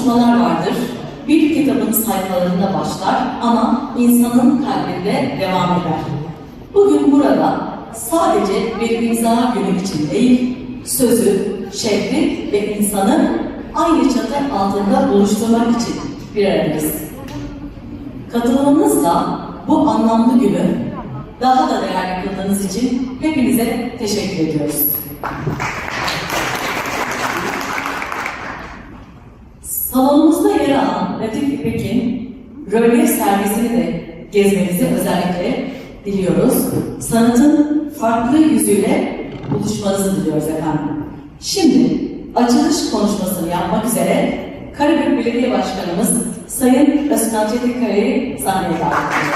buluşmalar vardır. Bir kitabın sayfalarında başlar ama insanın kalbinde devam eder. Bugün burada sadece bir imza günü için değil, sözü, şehri ve insanı aynı çatı altında buluşturmak için bir aradayız. Katılımınızla bu anlamlı günü daha da değerli kıldığınız için hepinize teşekkür ediyoruz. Salonumuzda yer alan Latif İpek'in rölyef sergisini de gezmenizi özellikle diliyoruz. Sanatın farklı yüzüyle buluşmanızı diliyoruz efendim. Şimdi açılış konuşmasını yapmak üzere Karabük Belediye Başkanımız Sayın Özkan Çetinkaya'yı sahneye davet.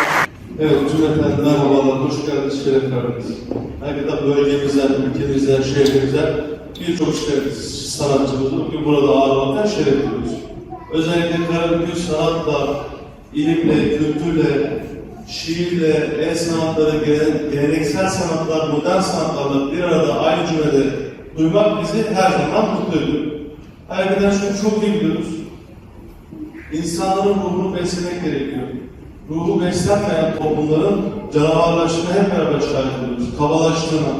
Evet, cümleten merhabalar, hoş geldiniz, şeref verdiniz. Hakikaten bölgemizden, ülkemizden, şehrimizden birçok şeref sanatçımızı bugün burada ağırlamaktan şeref duyuyoruz. Özellikle Karabük sanatla, ilimle, kültürle, şiirle, el sanatları, gele- geleneksel sanatlar, modern sanatlarla bir arada aynı cümlede duymak bizi her zaman mutlu ediyor. Hakikaten şunu çok iyi biliyoruz. İnsanların ruhunu beslemek gerekiyor. Ruhu beslenmeyen toplumların canavarlaştığına hep beraber şahit oluyoruz. Kabalaştığına.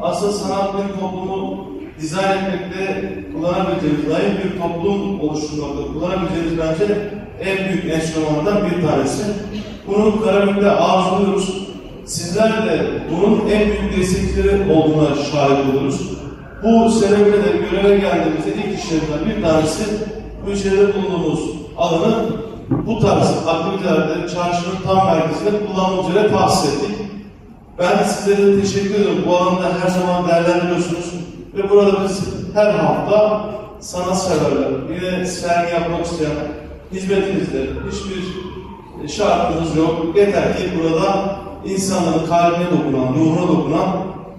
Aslında sanat bir toplumu dizayn etmekte kullanabileceğimiz, layık bir toplum oluşturmakta kullanabileceğimiz bence en büyük enstrümanlardan bir tanesi. Bunu Karabük'te arzuluyoruz. Sizler de bunun en büyük destekçileri olduğuna şahit oluyoruz. Bu sebeple de göreve geldiğimizde ilk işlerimizden bir tanesi bu içeride bulunduğumuz alanı bu tarz aktivitelerde çarşının tam merkezinde kullanmak üzere tahsis ettik. Ben de sizlere teşekkür ediyorum. Bu alanda her zaman değerlendiriyorsunuz. Ve burada biz her hafta sanatseverler, yine sergi yapmak isteyen hizmetinizde hiçbir şartınız yok. Yeter ki burada insanların kalbine dokunan, ruhuna dokunan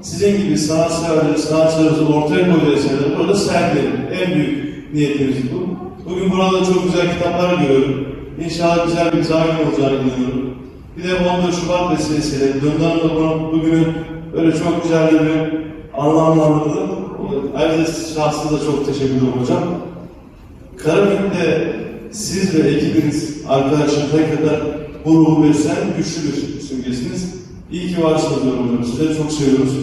sizin gibi sanatseverleri, sanatçılarınızı ortaya koyduğu eserleri burada sergileyin. En büyük niyetimiz bu. Bugün burada çok güzel kitaplar görüyorum. İnşallah güzel bir zahim olacağını inanıyorum. Bir de 14 Şubat vesilesiyle Döndü Hanım'la bunu bugünü böyle çok güzel bir anlamlandırdı. Ayrıca şahsına da çok teşekkür ederim hocam. Karabük'te siz ve ekibiniz, arkadaşlar hakikaten bu ruhu besleyen güçlü bir simgesiniz. İyi ki varsınız diyorum hocam. Sizleri çok seviyoruz.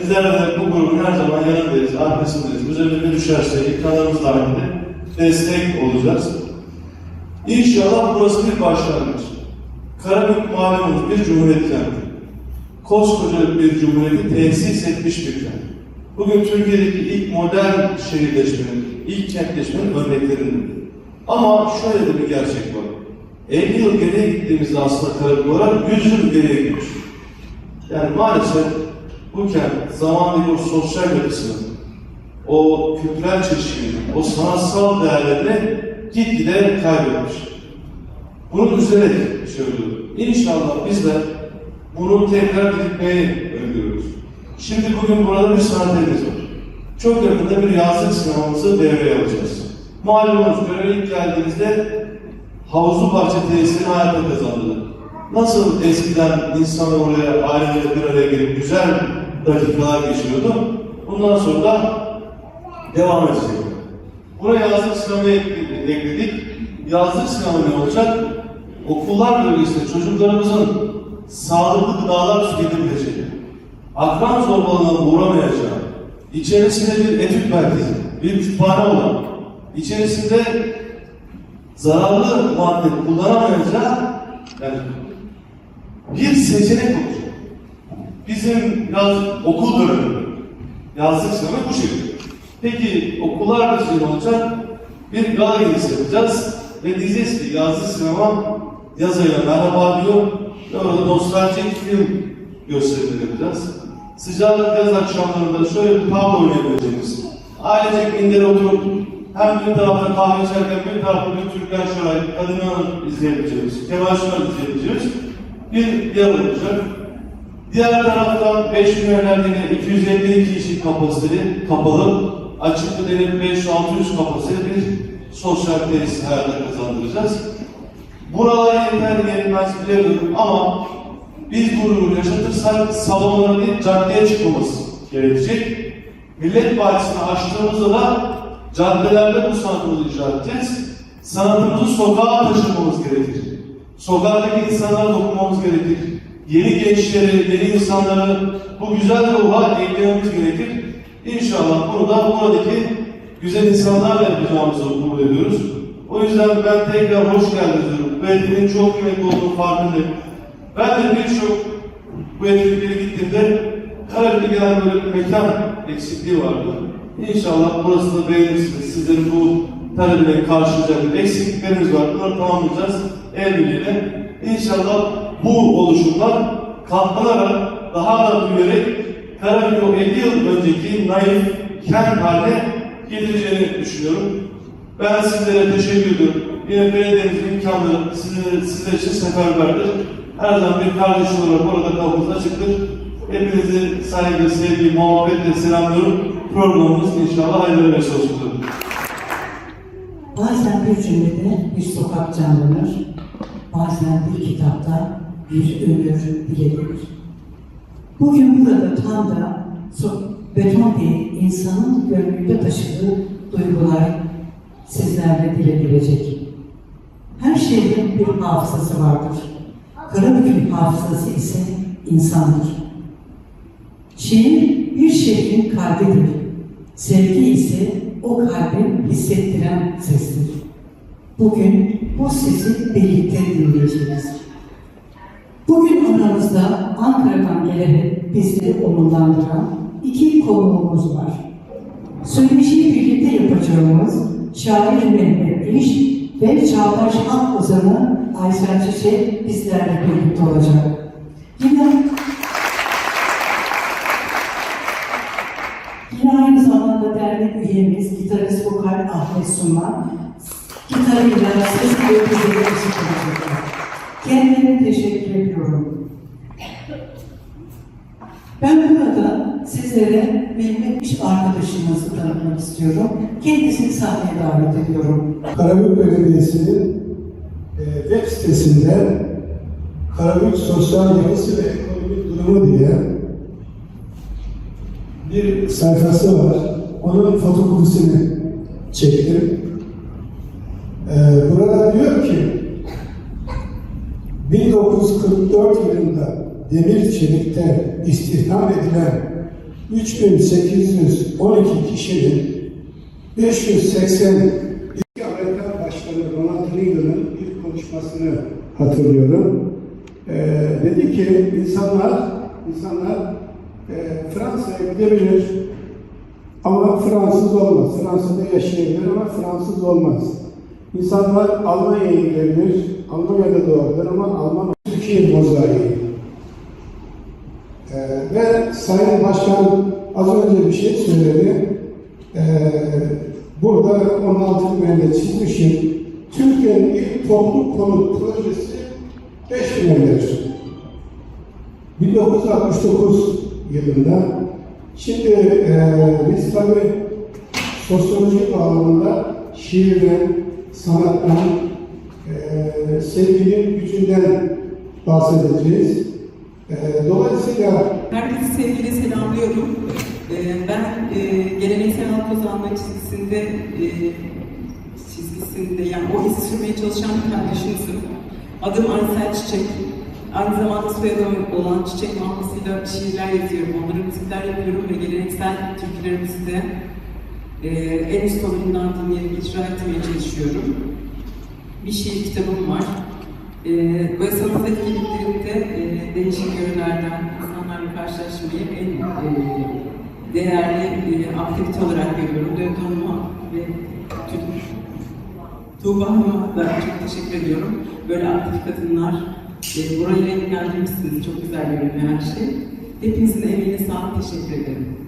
Bizler de bu grubun her zaman yanındayız, arkasındayız. Üzerine ne düşerse ekranlarımız dahilinde destek olacağız. İnşallah burası bir başlangıç. Karabük malumunuz bir cumhuriyet kenti. Koskoca bir cumhuriyeti tesis etmiş bir kent. Bugün Türkiye'deki ilk modern şehirleşmenin, ilk kentleşmenin örneklerinden. Ama şöyle de bir gerçek var. 50 yıl geriye gittiğimizde aslında Karabük olarak 100 yıl geriye gitmiş. Yani maalesef bu kent zamandaki o sosyal yapısını, o kültürel çeşitliliği, o sanatsal değerlerini gitgide kaybetmiş. Bunu üzerek söylüyorum. İnşallah bizler bunu tekrar gitmeyi. Şimdi bugün burada bir sanat evimiz var. Çok yakında bir yazlık sinemamızı devreye alacağız. Malumunuz göreve ilk geldiğimizde havuzlu bahçe tesisini hayata kazandı. Nasıl eskiden insanlar oraya aileyle bir araya gelip güzel dakikalar geçiriyordu. Bundan sonra da devam edecek. Buraya yazlık sinemayı ekledik. Yazlık sinema ne olacak? Okullar bölgesinde çocuklarımızın sağlıklı gıdalar tüketebileceği, akran zorbalığına uğramayacağı, içerisinde bir etüt merkezi, bir kütüphane olan, içerisinde zararlı madde kullanamayacağı yani bir seçenek olacak. Bizim yaz, okul dönemi, yazlık sinema bu şekilde. Peki okullar da şey olacak, bir gala yapacağız ve diyeceğiz ki yazlık sinema yaz ayına merhaba diyor ve orada nostaljik film gösterileri yapacağız. Sıcaklık yaz akşamlarında şöyle bir tavla oynayabileceğimiz, ailecek mindere oturup hem bir tarafta kahve içerken bir tarafta bir Türkan Şoray, Kadın Hanım izleyebileceğimiz, Kemal Şoray izleyebileceğimiz bir yer olacak. Diğer taraftan 5 milyoner yine 252 kişi kapasiteli, kapalı, açıklı denip 500-600 kapasiteli bir sosyal tesis hayata kazandıracağız. Buralara yeter yenilmez biliyorum ama biz bunu yaşatırsak salonlara değil caddeye çıkmamız gerekecek. Millet Bahçesi'ni açtığımızda da caddelerde bu sanatımızı icra edeceğiz. sanatımızı sokağa taşımamız gerekir. Sokaktaki insanlara dokunmamız gerekir. Yeni gençleri, yeni insanları bu güzel ruha eklememiz gerekir. İnşallah bunu da buradaki güzel insanlarla yapacağımızı umut ediyoruz. O yüzden ben tekrar hoş geldiniz diyorum. Bu çok kıymetli olduğunu farkındayım. Ben de birçok bu etkinliklere gittiğimde Karabük'te gelen böyle bir mekan eksikliği vardı. İnşallah burası da beğenirsiniz. Sizlerin bu talebine karşılayacak eksikliklerimiz var. Bunları tamamlayacağız el birliğiyle. İnşallah bu oluşumlar katlanarak daha da büyüyerek Karabük'ü o 50 yıl önceki naif kent haline getireceğini düşünüyorum. Ben sizlere teşekkür ediyorum. Yine belediyemizin imkanları sizler, sizler için seferberdir. Her zaman bir kardeş olarak orada kapımız açıktır. Hepinizi saygı, sevgi, muhabbetle selamlıyorum. Programımız inşallah hayırlı vesile olsun. Bazen bir cümlede bir sokak canlanır, bazen bir kitapta bir ömür dile gelir. Bugün burada tam da beton değil, insanın gönlünde taşıdığı duygular sizlerle dile gelecek. Her şeyin bir hafızası vardır. Karabük'ün hafızası ise insandır. Şiir bir şehrin kalbidir. Sevgi ise o kalbin hissettiren sestir. Bugün bu sesi birlikte dinleyeceğiz. Bugün aramızda Ankara'dan gelerek bizleri onurlandıran iki konuğumuz var. Söyleşiyi birlikte yapacağımız şair Mehmet İş ve Çağdaş Halk Ozanı Aysel Çiçek bizlerle birlikte olacak. Yine Yine aynı zamanda dernek üyemiz, gitarist vokal Ahmet Sunman, gitarıyla ses ve bizleri. Kendilerine teşekkür ediyorum. Ben burada sizlere Mehmet İş arkadaşımızı tanıtmak istiyorum. Kendisini sahneye davet ediyorum. Karabük Belediyesi'nin e, web sitesinde Karabük Sosyal Yapısı ve Ekonomik Durumu diye bir sayfası var. Onun fotokopisini çektim. E, burada diyor ki 1944 yılında demir çelikte istihdam edilen 3812 kişinin 580 İlk Amerikan Başkanı Ronald Reagan'ın ilk konuşmasını hatırlıyorum. Ee, dedi ki insanlar insanlar e, Fransa'ya gidebilir ama Fransız olmaz. Fransa'da yaşayabilir ama Fransız olmaz. İnsanlar Almanya'ya gidebilir, Almanya'da doğabilir ama Alman Türkiye mozaiği. Ve Sayın Başkan az önce bir şey söyledi. Ee, burada 16 mühendis çizmişim. Türkiye'nin ilk toplu konut projesi 5 mühendis. 1969 yılında. Şimdi e, biz tabii sosyolojik bağlamında şiirden, sanattan, e, sevginin gücünden bahsedeceğiz. E, dolayısıyla Herkese sevgiyle selamlıyorum. Ee, Ben e, geleneksel halk ozanlığı çizgisinde, e, çizgisinde yani o izi çalışan bir kardeşimizim. Adım Aysel Çiçek. Aynı zamanda soyadım olan Çiçek markasıyla şiirler yazıyorum. Onları müzikler yapıyorum ve geleneksel türkülerimizi de e, en üst tonundan dinleyerek icra etmeye çalışıyorum. Bir şiir kitabım var. Ee, ve sanat etkinliklerinde e, değişik yörelerden insanlarla karşılaşmayı en e, değerli e, aktivite olarak görüyorum. Döndü Hanım'a ve Tuğba Hanım'a da çok teşekkür ediyorum. Böyle aktif kadınlar, e, buraya ilgilendirmişsiniz. Çok güzel görünüyor her şey. Hepinizin emeğine sağlık teşekkür ederim.